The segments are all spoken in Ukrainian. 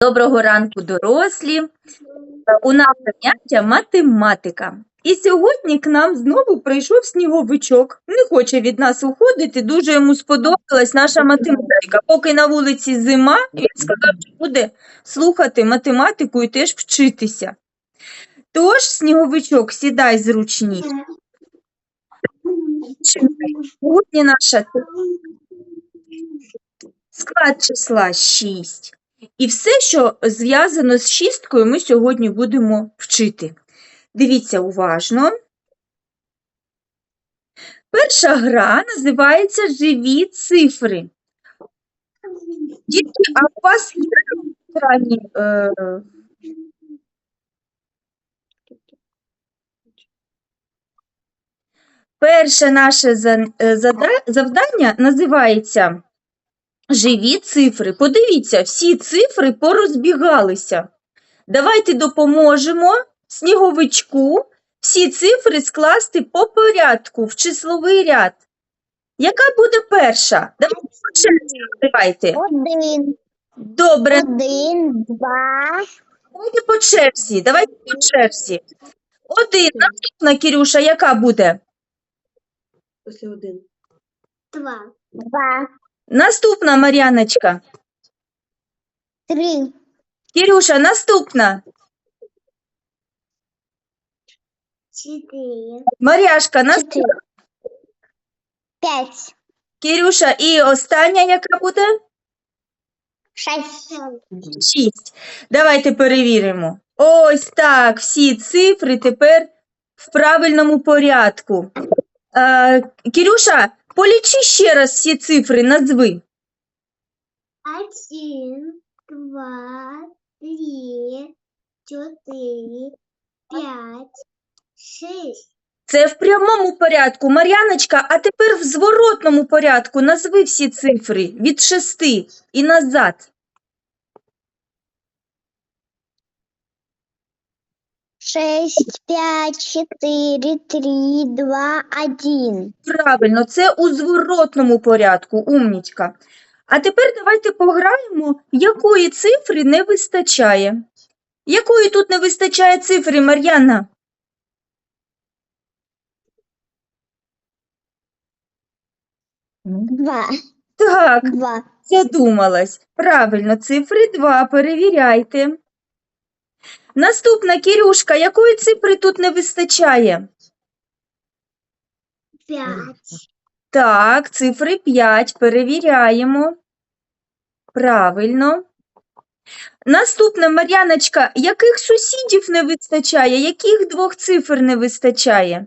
Доброго ранку, дорослі. У нас заняття математика. І сьогодні к нам знову прийшов сніговичок. Не хоче від нас уходити. Дуже йому сподобалась наша математика. Поки на вулиці зима, він сказав, що буде слухати математику і теж вчитися. Тож, сніговичок, сідай зручніше. Сьогодні наша склад числа 6. І все, що зв'язано з шісткою, ми сьогодні будемо вчити. Дивіться уважно. Перша гра називається Живі цифри. Дітки, а у вас є екрані, е, перше наше е, завдання називається Живі цифри. Подивіться, всі цифри порозбігалися. Давайте допоможемо сніговичку всі цифри скласти по порядку в числовий ряд. Яка буде перша? Давайте по черзі. Один, Добре, один, два, давайте по черзі. Давайте по черзі. Один. Наступна, Кірюша, яка буде? Після один. два, два, Наступна, Мар'яночка. три, Кірюша, наступна. четыре, Мар'яшка, наступна. пять, Кірюша, і остання, яка буде? шесть, Шість. Давайте перевіримо. Ось так, всі цифри тепер в правильному порядку. Е, Кірюша, полічи ще раз всі цифри, назви. один, два, три, чотири, пять, шесть, Це в прямому порядку. Мар'яночка, а тепер в зворотному порядку назви всі цифри від шести і назад. Шесть, пять, четыре, три, два, один. Правильно, це у зворотному порядку, умнічка. А тепер давайте пограємо, якої цифри не вистачає. Якої тут не вистачає цифри, Мар'яна? Два, Так, два, задумалась. Правильно, цифри 2, перевіряйте. Наступна, Кірюшка, якої цифри тут не вистачає? пять, Так, цифри 5, перевіряємо. Правильно. Наступна, Мар'яночка, яких сусідів не вистачає? Яких двох цифр не вистачає?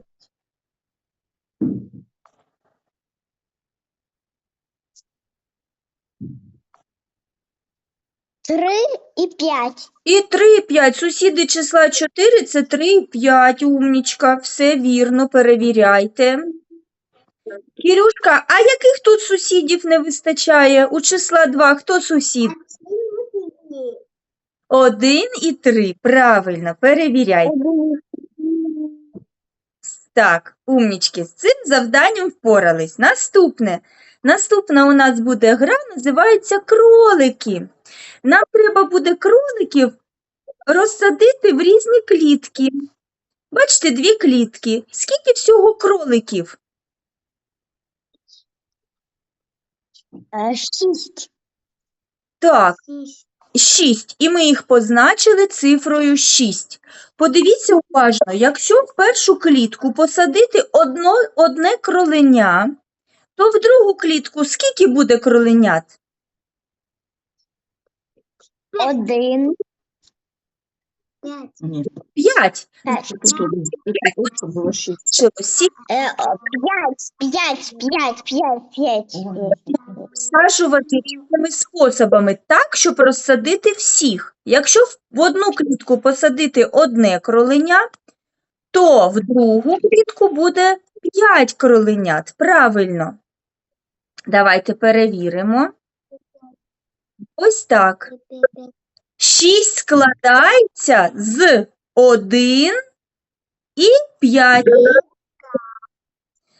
Три и пять. І 3, і 5. Сусіди числа 4 – це 3 і 5, умнічка. Все вірно, перевіряйте. Кірюшка, а яких тут сусідів не вистачає? У числа 2 хто сусід? 1 і 3. Правильно, перевіряйте. Так, умнічки, з цим завданням впорались. Наступне. Наступна у нас буде гра, називається кролики. Нам треба буде кроликів розсадити в різні клітки. Бачите, дві клітки. Скільки всього кроликів? Э, Шесть. Так, Шесть. 6. І ми їх позначили цифрою 6. Подивіться уважно, якщо в першу клітку посадити одно, одне кроленя, то в другу клітку скільки буде кроленят? Один. Пять. Ні, 5. Пять. було шість. Всі Э, о, Пять, пять, пять, пять, пять. різними способами так, щоб розсадити всіх. Якщо в- в одну клітку посадити одне кроленя, то в другу клітку буде 5 кроленят. Правильно. Давайте перевіримо. Ось так. 6 складається з 1 і 5.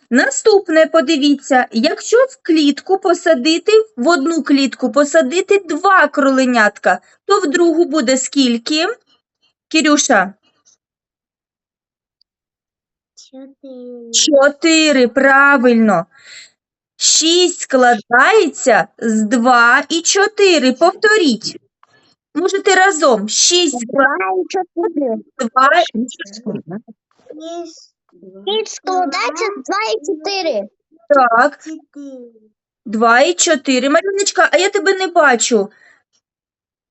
Наступне, подивіться, якщо в клітку посадити, в одну клітку посадити два кроленятка, то в другу буде скільки? Кірюша, Чотири. чотири, правильно. Шість складається з два і чотири. Повторіть. Можете разом. Шість Два і чотири. два. Шість складається Два. Шість складається з два і чотири. Так, Чотири. два і чотири. Маріночка, а я тебе не бачу.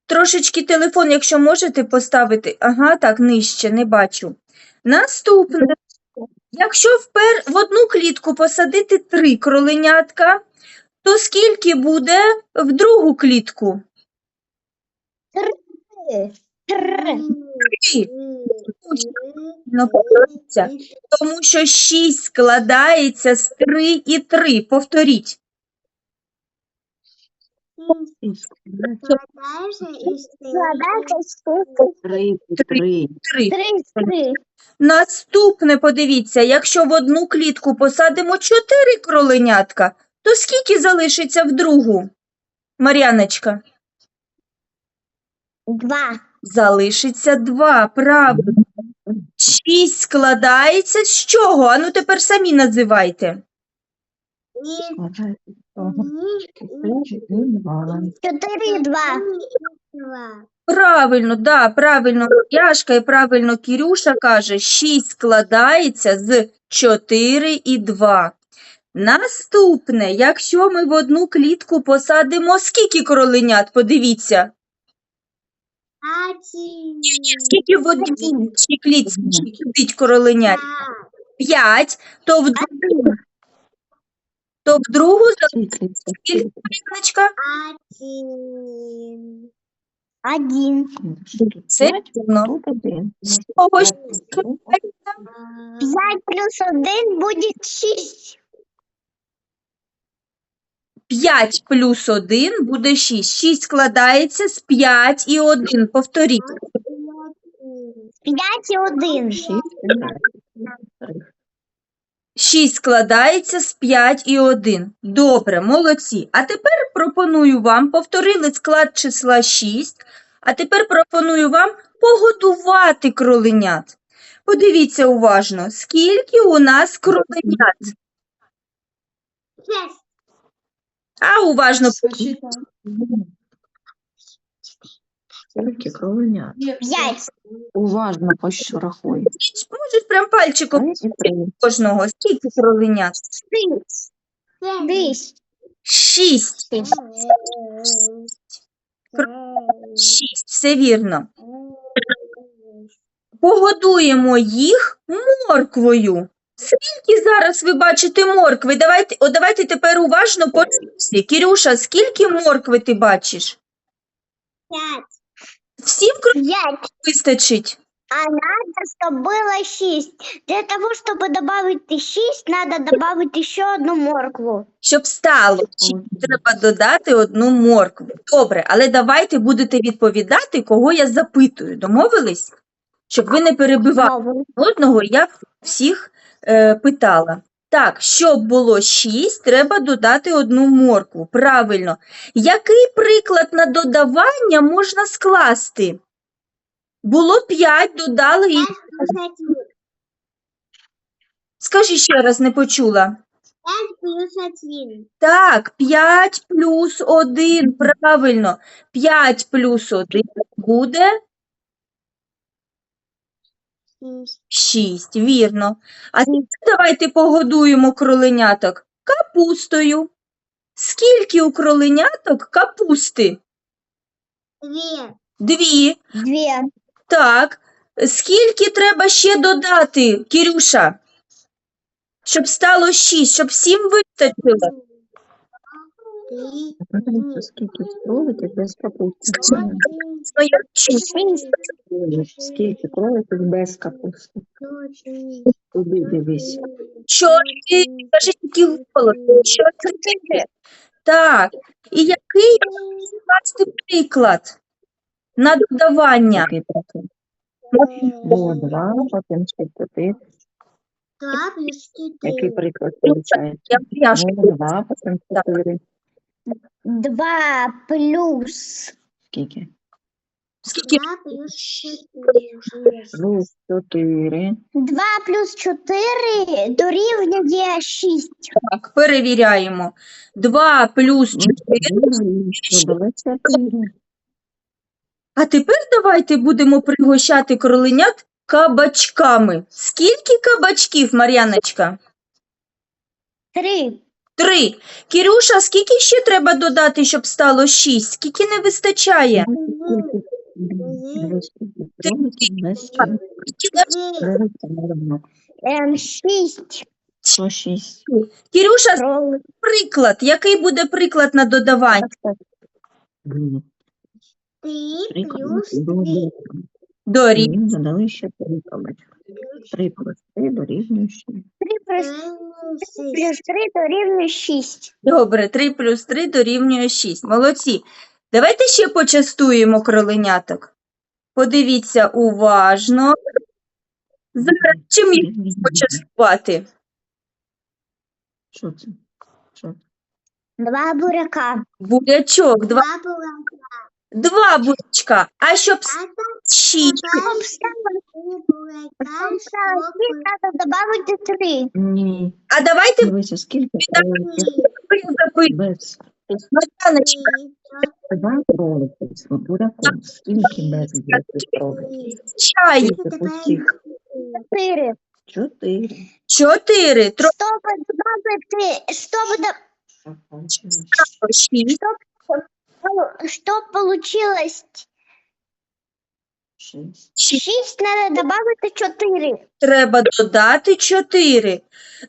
Трошечки телефон, якщо можете поставити. Ага, так, нижче, не бачу. Наступне. Якщо впер в одну клітку посадити три кроленятка, то скільки буде в другу клітку? Три. Три. Три. Тому що 6 складається з 3 і 3. Повторіть. шість складається з три і три. 3. три. Три. Наступне, подивіться, якщо в одну клітку посадимо 4 кроленятка, то скільки залишиться в другу? Мар'яночка, Два. залишиться 2, правильно. 6 складається з чого? Ану тепер самі називайте. Чотири два. Правильно, да, правильно Яшка і правильно Кірюша каже, 6 складається з 4 і 2. Наступне, якщо ми в одну клітку посадимо скільки кроленят, подивіться. Один. Скільки в одній клітці сидить кроленят? 5, то в, друг- то в другу Скільки скільки? Один. Один. Це П'ять, вірно. один. З того, що П'ять плюс один буде шість. 5 плюс 1 буде 6. 6 складається з 5 і 1. Повторіть. П'ять і один. Шість. 6 складається з 5 і 1. Добре, молодці. А тепер пропоную вам, повторили склад числа 6, а тепер пропоную вам погодувати кроленят. Подивіться уважно, скільки у нас кроленят. А уважно Скільки кроленят? П'ять. Уважно пощо рахуй. можуть прям пальчиком кожного. Скільки кроленят? Шість. Шість. 6. 6, все вірно. Погодуємо їх морквою. Скільки зараз ви бачите моркви? Давайте, о, давайте тепер уважно подивимося. Кірюша, скільки моркви ти бачиш? П'ять. Всім кроме П'ять. вистачить. А надо, чтобы было шесть. Для того, чтобы добавить шесть, надо добавить еще одну моркву. Щоб стало, чи треба додати одну моркву. Добре, але давайте будете відповідати, кого я запитую. Домовились? Щоб ви не перебивали. одного я всіх е, питала. Так, щоб було 6, треба додати одну моркву. Правильно. Який приклад на додавання можна скласти? Було 5, додали і. Скажи ще раз, не почула. Пять плюс один. Так, 5 плюс 1, правильно. 5 плюс 1 буде 6, вірно. А тепер давайте погодуємо кроленяток капустою. Скільки у кроленяток капусти? Две. Дві. Две. Так. Скільки треба ще додати, Кірюша? Щоб стало 6, щоб всім вистачило. Подивіться, скільки кроликів без капусти. Я вчу. Скільки кроликів без капусти. Туди дивись. Чотири. Кажи тільки голосно. Чотири. Так. І який скласти приклад на додавання? Було два, потім ще чотири. Який приклад виходить? Я. Два, потім чотири. Два плюс. Скільки? Скільки? Два плюс четыре. Плюс чотири. Два плюс чотири дорівнює шість. Так, перевіряємо. 2 плюс 4. Додали. А тепер давайте будемо пригощати кроленят кабачками. Скільки кабачків, Мар'яночка? Три. Три. Кірюша, скільки ще треба додати, щоб стало шість? Скільки не вистачає? Шість. Шість? Кірюша, приклад. Який буде приклад на додавання? Три плюс три. Дорі. Мені додали ще три плюс три дорівнює шість. Три плюс, плюс три дорівнює шість. Добре, 3 плюс 3 дорівнює 6. Молодці. Давайте ще почастуємо кроленяток. Подивіться уважно. Зараз чим їх почастувати? Що це? Що? Два буряка. Бурячок, два, Два буряка. два бурячка. А щоб шість, Щоб стало шість, треба додати три. Ні. а давайте Дивися, скільки без Мар'яночка, два кролики. Скільки без буряків кроликів? чай. Скільки пустих? Чотири. Чотири. Чотири, тро- Щоб додати, щоб, до- шість. щоб получилось Шість. шість, треба додати чотири. Треба додати 4.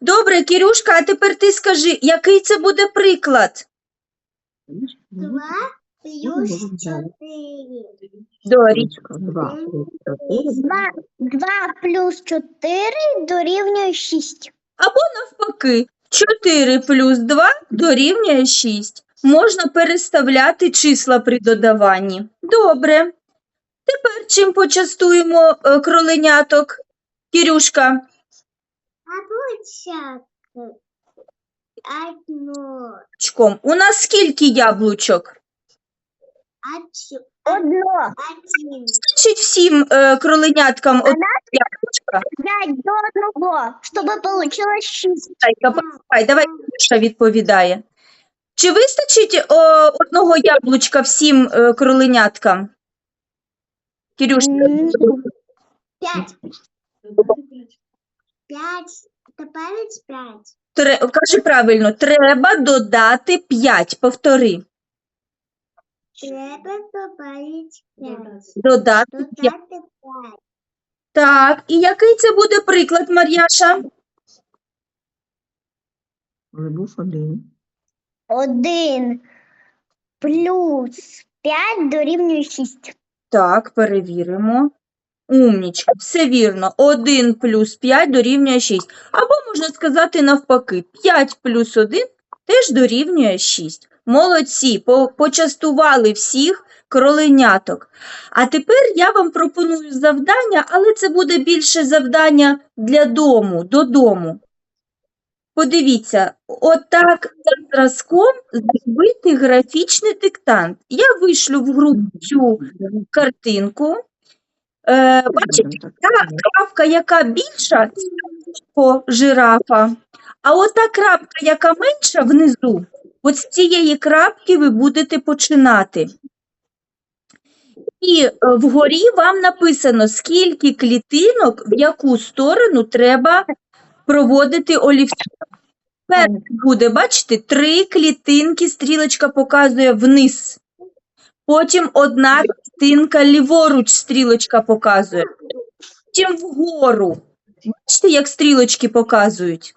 Добре, Кірюшка, а тепер ти скажи, який це буде приклад? плюс чотири. Дорі. Два плюс чотири. Два, два плюс чотири дорівнює шість. Або навпаки, 4 плюс 2 дорівнює 6. Можна переставляти числа при додаванні. Добре. Тепер чим почастуємо е, кроленяток? Кірюшка, Одно. чком. у нас скільки яблучок? Одно. Значить, всім е, кроленяткам одне яблучка. П'ять до одного, щоб получилось шість. Зайка, почекай, давай Кірюша відповідає. Чи вистачить о, одного яблучка всім е, кроленяткам? Кірюшка, М. Пять. Пять. Добавить пять. тре- кажи правильно, треба додати 5. Повтори. Треба добавить пять. Додати 5. Додати пять. Так, і який це буде приклад, Мар'яша? Але був один. Один плюс п'ять дорівнює шість. Так, перевіримо. Умнічка, все вірно. 1 плюс 5 дорівнює 6. Або можна сказати навпаки, 5 плюс 1 теж дорівнює 6. Молодці, по- почастували всіх кроленяток. А тепер я вам пропоную завдання, але це буде більше завдання для дому, додому. Подивіться, отак за зразком зробити графічний диктант. Я вишлю в групу цю картинку. Е, бачите, та крапка, яка більша, це жирафа, а ота крапка, яка менша внизу, от з цієї крапки ви будете починати. І е, вгорі вам написано, скільки клітинок в яку сторону треба проводити олівцем. Перше буде, бачите, три клітинки, стрілочка показує вниз. Потім одна клітинка ліворуч стрілочка показує. Потім вгору. Бачите, як стрілочки показують?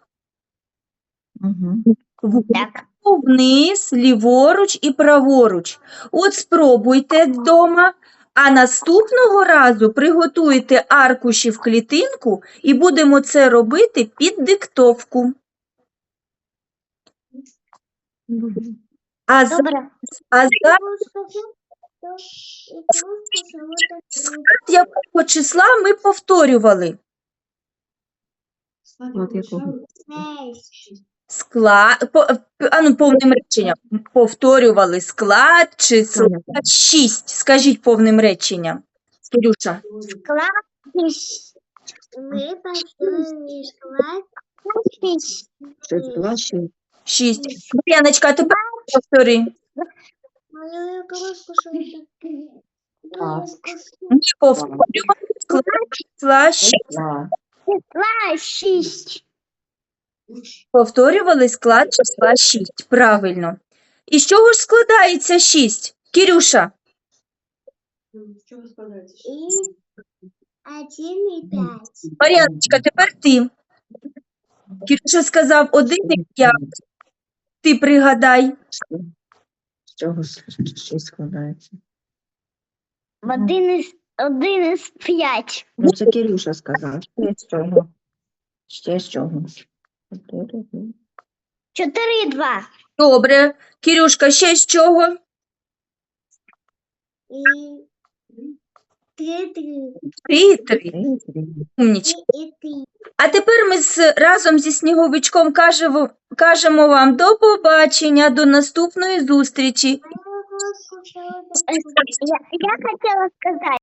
Угу. Вгору, вниз, ліворуч і праворуч. От спробуйте вдома, а наступного разу приготуйте аркуші в клітинку і будемо це робити під диктовку. А, за- а зараз якого числа ми повторювали? От якого? Склад, по, а ну, повним реченням. Повторювали склад, Таня, 6. Скажіть повним реченням. Кирюша. Склад шість. Построили склад. Шість. Шість, два, шість. 6. Мар'яночка, а тепер повтори. Ні, повторювали склад, числа 6. Два. Числа шість. Повторювали склад числа 6. Правильно. І з чого ж складається 6? Кирюша. И один и пять. Мар'яночка, тепер ти. Кирюша сказав 1 і 5. Ти пригадай. З чого шість складається? Один із, один із п'ять. Ну, це Кирюша сказав. Ще з чого? Ще з чого? Чотири. І два. Добре. Кирюшка, ще з чого? Три і три. Три, три. А тепер ми з, разом зі сніговичком кажемо, кажемо вам до побачення, до наступної зустрічі. Я, я хотіла сказати.